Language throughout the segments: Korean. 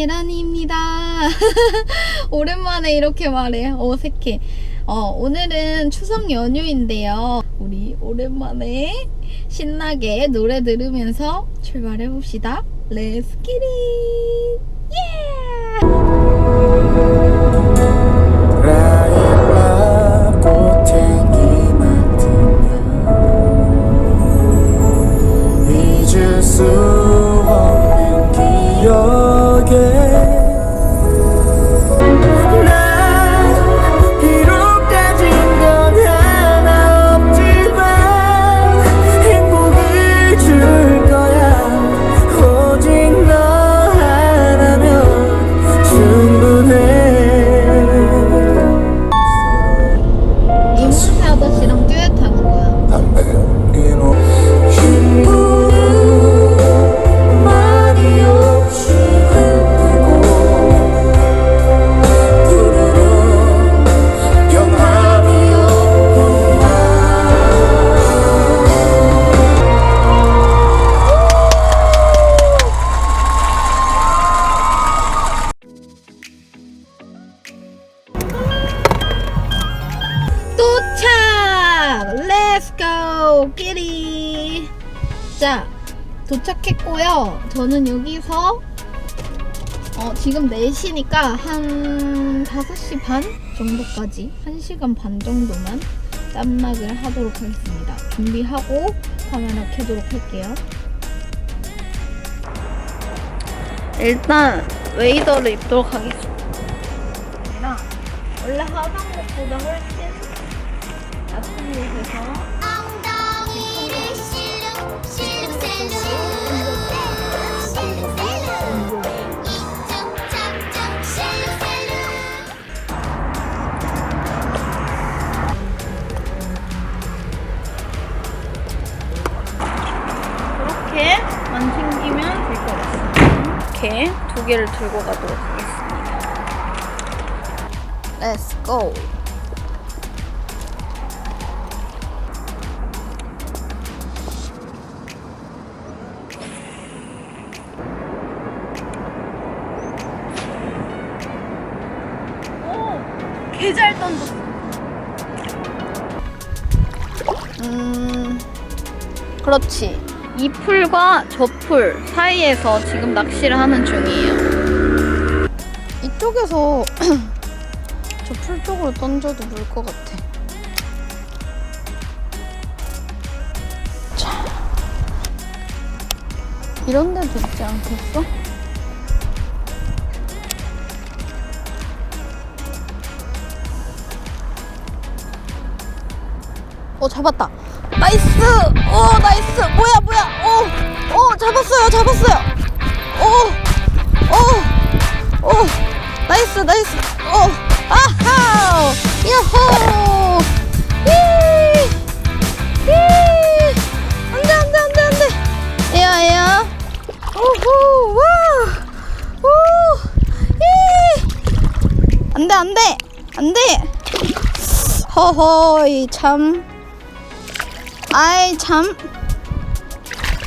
계란이입니다. 오랜만에 이렇게 말해. 어색해. 어, 오늘은 추석 연휴인데요. 우리 오랜만에 신나게 노래 들으면서 출발해 봅시다. Let's get it! Yeah! Go! 끼리! 자, 도착했고요. 저는 여기서 어, 지금 4시니까 한 5시 반 정도까지 1시간 반 정도만 짬막을 하도록 하겠습니다. 준비하고 카메라 켜도록 할게요. 일단 웨이더를 입도록 하겠습니다. 원래 하던 것보다 훨씬 얕은 곳에서 이렇게 두 개를 들고 가도록 하겠습니다. Let's go. 오, 개잘 던졌어. 음, 그렇지. 이 풀과 저 풀 사이에서 지금 낚시를 하는 중이에요. 이쪽에서 저 풀 쪽으로 던져도 물 것 같아. 자, 이런 데도 있지 않겠어? 어 잡았다 나이스! 오 나이스! 뭐야 뭐야! 오 오 잡았어요 잡았어요! 오 오 오 나이스 나이스! 오 아하! 야호! 이이! 안돼 안 돼 안 돼 안 돼! 에야 에야 오호 와오 안돼 안 돼! 안 돼! 허허이 참 아이 참.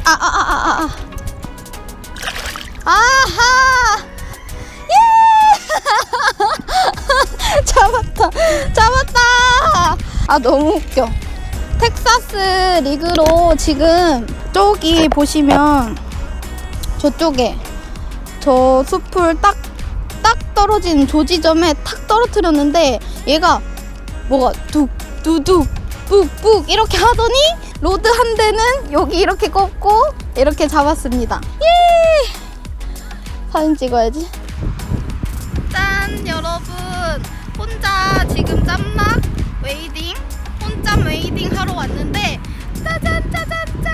아 아 아 아 아. 아하. 예! 잡았다. 잡았다. 아 너무 웃겨. 텍사스 리그로 지금 저기 보시면 저쪽에 저 숲을 딱 딱 떨어진 조지점에 탁 떨어뜨렸는데 얘가 뭐가 뚝 두둑 뿍뿍 이렇게 하더니 로드 한 대는 여기 이렇게 꺾고 이렇게 잡았습니다. 예! 사진 찍어야지. 짠 여러분 혼자 지금 짬락 웨이딩 혼짬 웨이딩 하러 왔는데 짜잔 짜잔 짠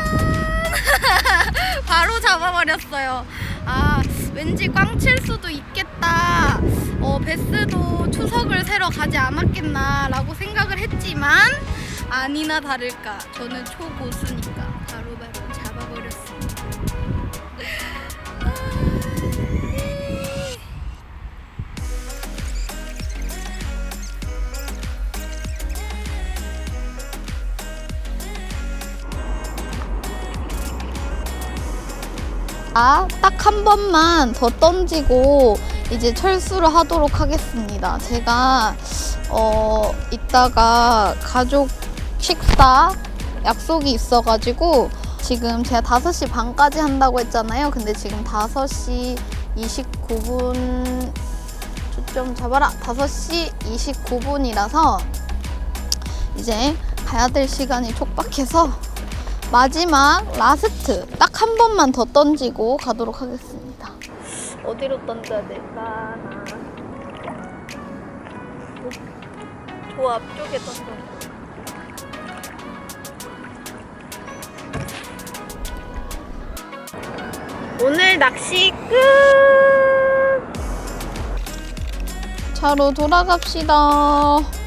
바로 잡아버렸어요. 아 왠지 꽝칠 수도 있겠다. 어 베스도 추석을 새러 가지 않았겠나라고 생각을 했지만 아니나 다를까 저는 초고수니까 바로바로 잡아버렸습니다. 아, 딱 한 번만 더 던지고 이제 철수를 하도록 하겠습니다. 제가 어 이따가 가족 식사 약속이 있어가지고 지금 제가 5시 반까지 한다고 했잖아요. 근데 지금 5시 29분 초점 잡아라. 5시 29분이라서 이제 가야 될 시간이 촉박해서 마지막 라스트 딱 한 번만 더 던지고 가도록 하겠습니다. 어디로 던져야 될까? 나. 저 앞쪽에 던져. 오늘 낚시 끝! 차로 돌아갑시다.